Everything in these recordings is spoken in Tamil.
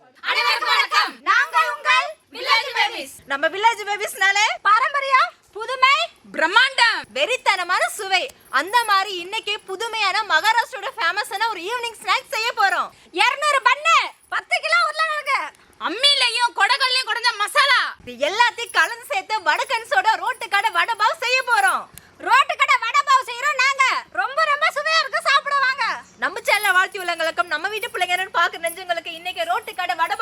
அனைவருக்கும் வணக்கம். நாங்கள் உங்கள் வில்லேஜ் பேபிஸ் நம்ம வில்லேஜ் பேபிஸ்னாலே பாரம்பரியம் புதுமை பிரம்மாண்டம். வெறித்தனமான சுவை. அந்த மாதிரி இன்னைக்கு புதுமையான மகாராஷ்டிரோட ஃபேமஸான ஒரு ஈவினிங் ஸ்நாக்ஸ் செய்ய போறோம் இருநூறு பண்ணு பத்து கிலோ உருளைக்கிழங்கு அம்மிலையும் கொடகல்லையும் குடஞ்ச மசாலா இது எல்லாத்தையும் கலந்து சேர்த்து வடக்கன்ஸோட ரோட்டு கடை வடை பாவ் செய்ய போறோம் ரோட்டு கடை வடை பாவ் செய்யறோம் நாங்க ரொம்ப ரொம்ப சுவையா இருக்கு சாப்பிடுவாங்க நம்ம சேனல நம்ம வீட்டு பிள்ளைங்க பார்க்க நெஞ்சங்களுக்கு இன்னைக்கு ரோட்டு கடை வட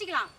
வச்சுக்கலாம்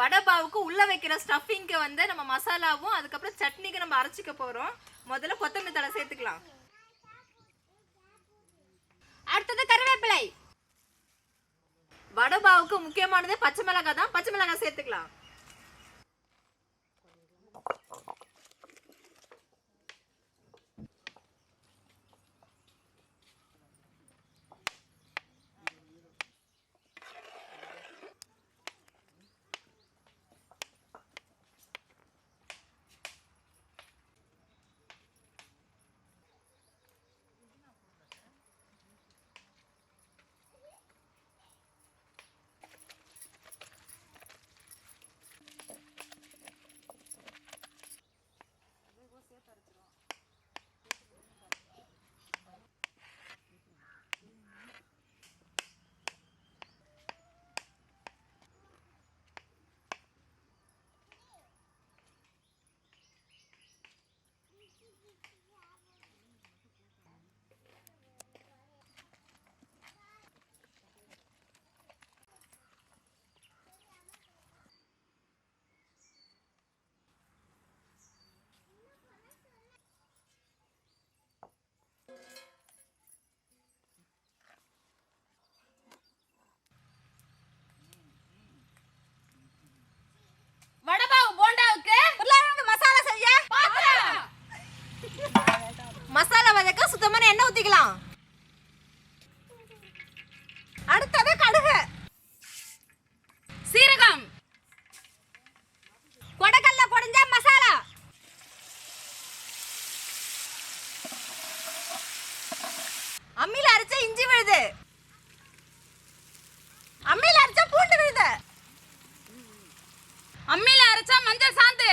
வடபாவுக்கு உள்ளே உள்ள வைக்கிற ஸ்டஃபிங்க்கு வந்து நம்ம மசாலாவும் அதுக்கப்புறம் சட்னிக்கு நம்ம அரைச்சிக்க போகிறோம் முதல்ல கொத்தமல்லி தழை சேர்த்துக்கலாம். அடுத்தது கருவேப்பிலை. வடபாவுக்கு முக்கியமானது பச்சை மிளகாய் தான். பச்சை மிளகாய் சேர்த்துக்கலாம். அம்மியில அரைச்சா இஞ்சி விழுது. அம்மியில அரைச்சா பூண்டு விழுது. அம்மியில அரைச்சா மஞ்சள் சாந்து.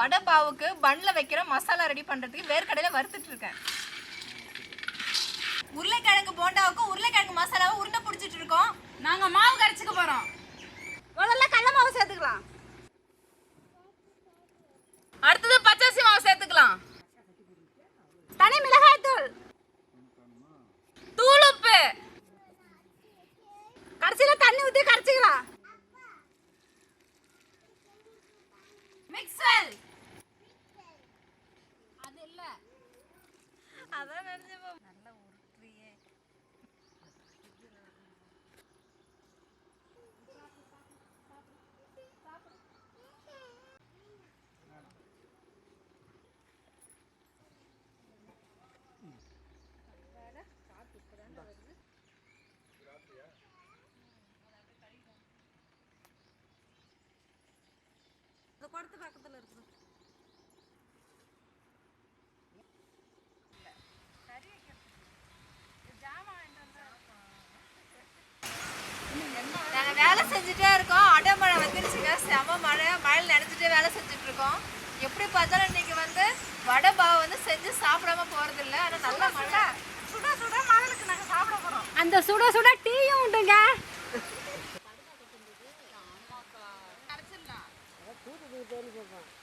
வடை பாவுக்கு பன்ல வைக்கிற மசாலா ரெடி பண்றதுக்கு வேர்க்கடையில வறுத்துட்டு இருக்கேன். உருளைக்கிழங்கு போண்டாவுக்கு உருளைக்கிழங்கு மசாலாவை உருண்டை பிடிச்சிட்டு இருக்கோம். நாங்க மாவு கரைச்சிக்க போறோம். முதல்ல கடல மாவு சேர்த்துக்கலாம் அடுத்தது பச்சரிசி மாவு சேர்த்துக்கலாம் தனி மிளகாய் தூள் தூள் உப்பு கடைசியில தண்ணி ஊத்தி கரைச்சிக்கலாம் மிக்சல் அது இல்ல அதான் நினைச்சப்போ நல்லா உருட்டுறியே குடத்து பக்கத்துல இருக்குது. நாங்க வேலை செஞ்சுட்டே இருக்கோம். அடைமழை வந்துருச்சுங்க. செம மழை. மழையில் நினைச்சிட்டே வேலை செஞ்சுட்டு இருக்கோம். எப்படி பார்த்தாலும் இன்னைக்கு வந்து வடை பாவை வந்து செஞ்சு சாப்பிடாம போறது இல்ல ஆனா நல்ல மழை சுட. சுட மழைக்கு நாங்க சாப்பிட போறோம். அந்த சுட சுட டீயும் உண்டுங்க. உருண்டை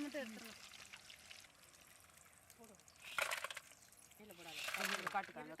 அதை மட்டும் எடுத்துடலாம் போடும் இல்லை போடாது காட்டுக்காங்க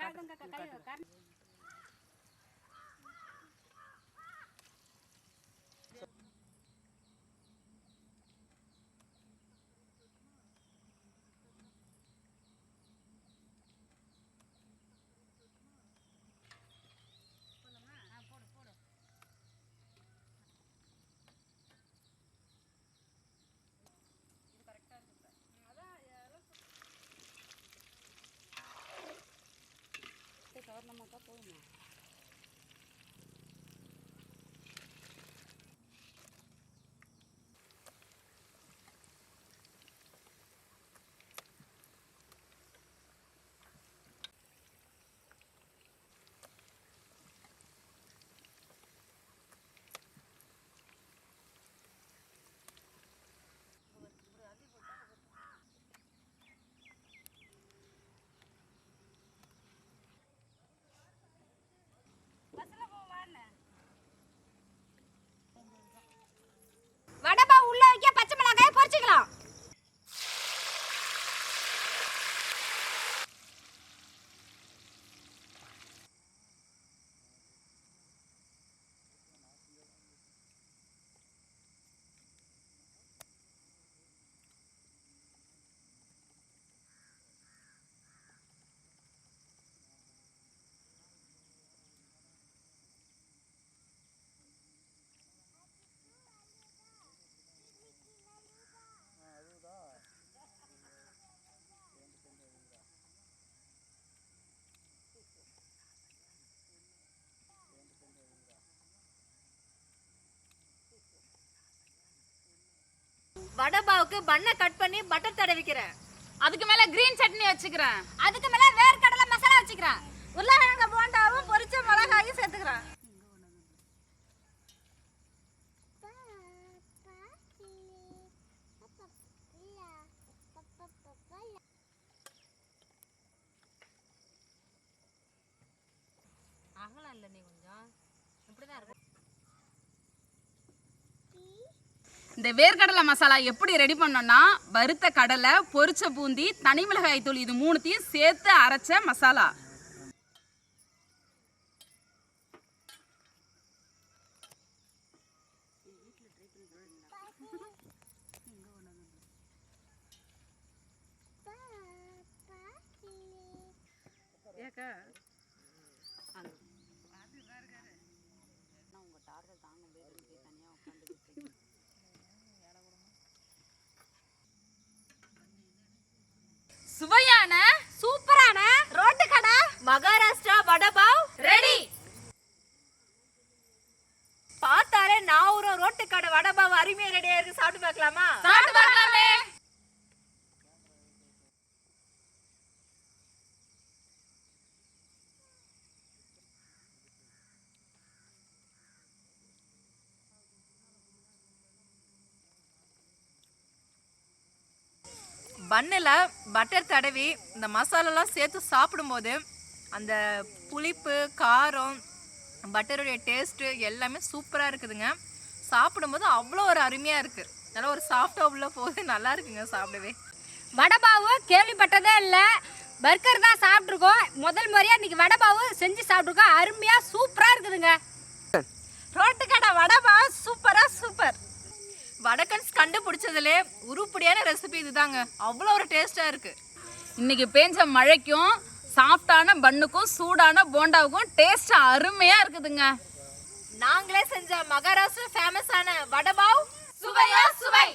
வடை பாவுக்கு பண்ணை கட் பண்ணி பட்டர் தடவிக்கிறேன். அதுக்கு மேல கிரீன் சட்னி வச்சுக்கிறேன். அதுக்கு மேல வேர்க்கடலை மசாலா வச்சுக்கிறேன் உருளைக்கிழங்கு போண்டாவும் பொரிச்ச மிளகாயும் சேர்த்துக்கிறேன் அகலம் இல்லை நீ கொஞ்சம் இப்படிதான் இருக்கும் இந்த வேர்க்கடலை மசாலா எப்படி ரெடி பண்ணோம்னா வறுத்த கடலை பொரிச்ச பூந்தி தனி மிளகாய் தூள் இது மூணுத்தையும் சேர்த்து அரைச்ச மசாலா. சுவையான சூப்பரான ரோட்டு கடை மகாராஷ்டிரா வடை பாவ் ரெடி பார்த்தாலே நாவூரம் ரோட்டு கடை வடை பாவ் அருமையா ரெடியா இருக்கு. சாப்பிட்டு பார்க்கலாமா? சாப்பிட்டு பார்க்கலாமே. பன்னில் பட்டர் தடவி இந்த மசாலாலாம் சேர்த்து சாப்பிடும்போது அந்த புளிப்பு காரம் பட்டருடைய டேஸ்ட்டு எல்லாமே சூப்பராக இருக்குதுங்க. சாப்பிடும்போது அவ்வளோ ஒரு அருமையாக இருக்குது நல்லா ஒரு சாஃப்டாக உள்ள போது நல்லா இருக்குங்க சாப்பிடவே. வடபாவு கேள்விப்பட்டதே இல்லை. பர்கர் தான் சாப்பிட்ருக்கோம் முதல் முறையாக இன்னைக்கு வடபாவு செஞ்சு சாப்பிட்ருக்கோம் அருமையாக சூப்பராக இருக்குதுங்க. ரோட்டு கடை வடைபாவ் சூப்பராக சூப்பர் வடக்கன்ஸ் கண்டுபிடிச்சதுலே உருப்படியான ரெசிபி இதுதாங்க. அவ்வளோ ஒரு டேஸ்ட்டாக இருக்குது இன்னைக்கு பேஞ்ச மழைக்கும் சாஃப்டான பன்னுக்கும் சூடான போண்டாவுக்கும் டேஸ்ட் அருமையா இருக்குதுங்க. நாங்களே செஞ்ச மகாராஷ்டிரா ஃபேமஸான வடபாவ். சுவையா சுவை.